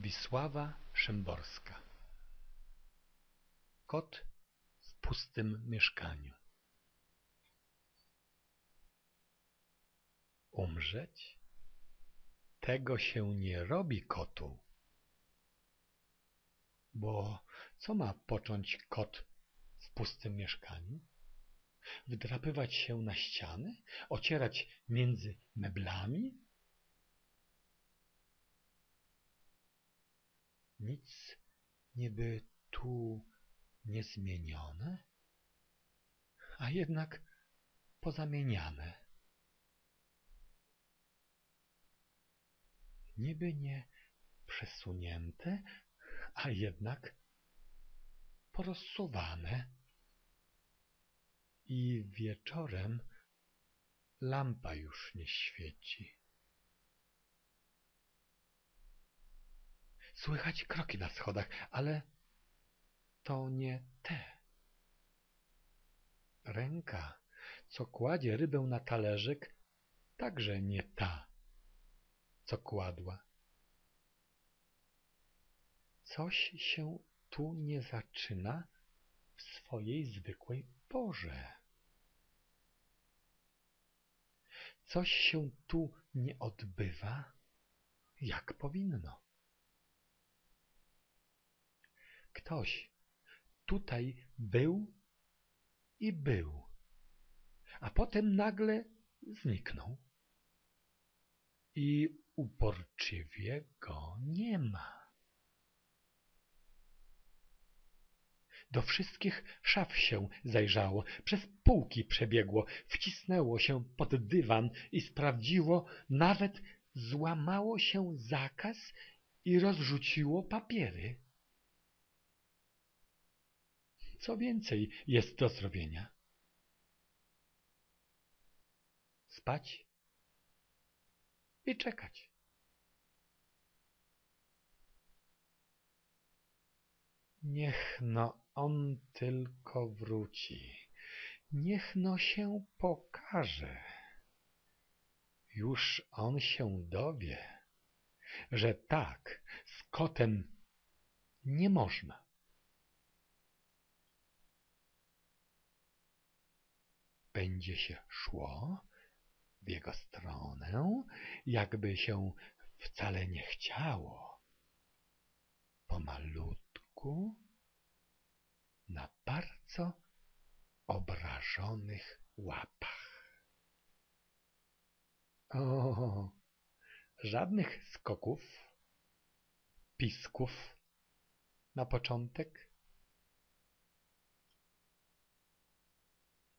Wisława Szymborska Kot w pustym mieszkaniu Umrzeć? Tego się nie robi kotu. Bo co ma począć kot w pustym mieszkaniu? Wdrapywać się na ściany? Ocierać między meblami? Nic niby tu niezmienione, a jednak pozamieniane. Niby nie przesunięte, a jednak porozsuwane. I wieczorem lampa już nie świeci. Słychać kroki na schodach, ale to nie te. Ręka, co kładzie rybę na talerzyk, także nie ta, co kładła. Coś się tu nie zaczyna w swojej zwykłej porze. Coś się tu nie odbywa, jak powinno. Ktoś tutaj był i był, a potem nagle zniknął. I uporczywie go nie ma. Do wszystkich szaf się zajrzało, przez półki przebiegło, wcisnęło się pod dywan i sprawdziło, nawet złamało się zakaz i rozrzuciło papiery. Co więcej jest do zrobienia? Spać i czekać. Niech no on tylko wróci. Niech no się pokaże. Już on się dowie, że tak z kotem nie można. Będzie się szło w jego stronę, jakby się wcale nie chciało. Pomalutku, na bardzo obrażonych łapach. O, żadnych skoków, pisków na początek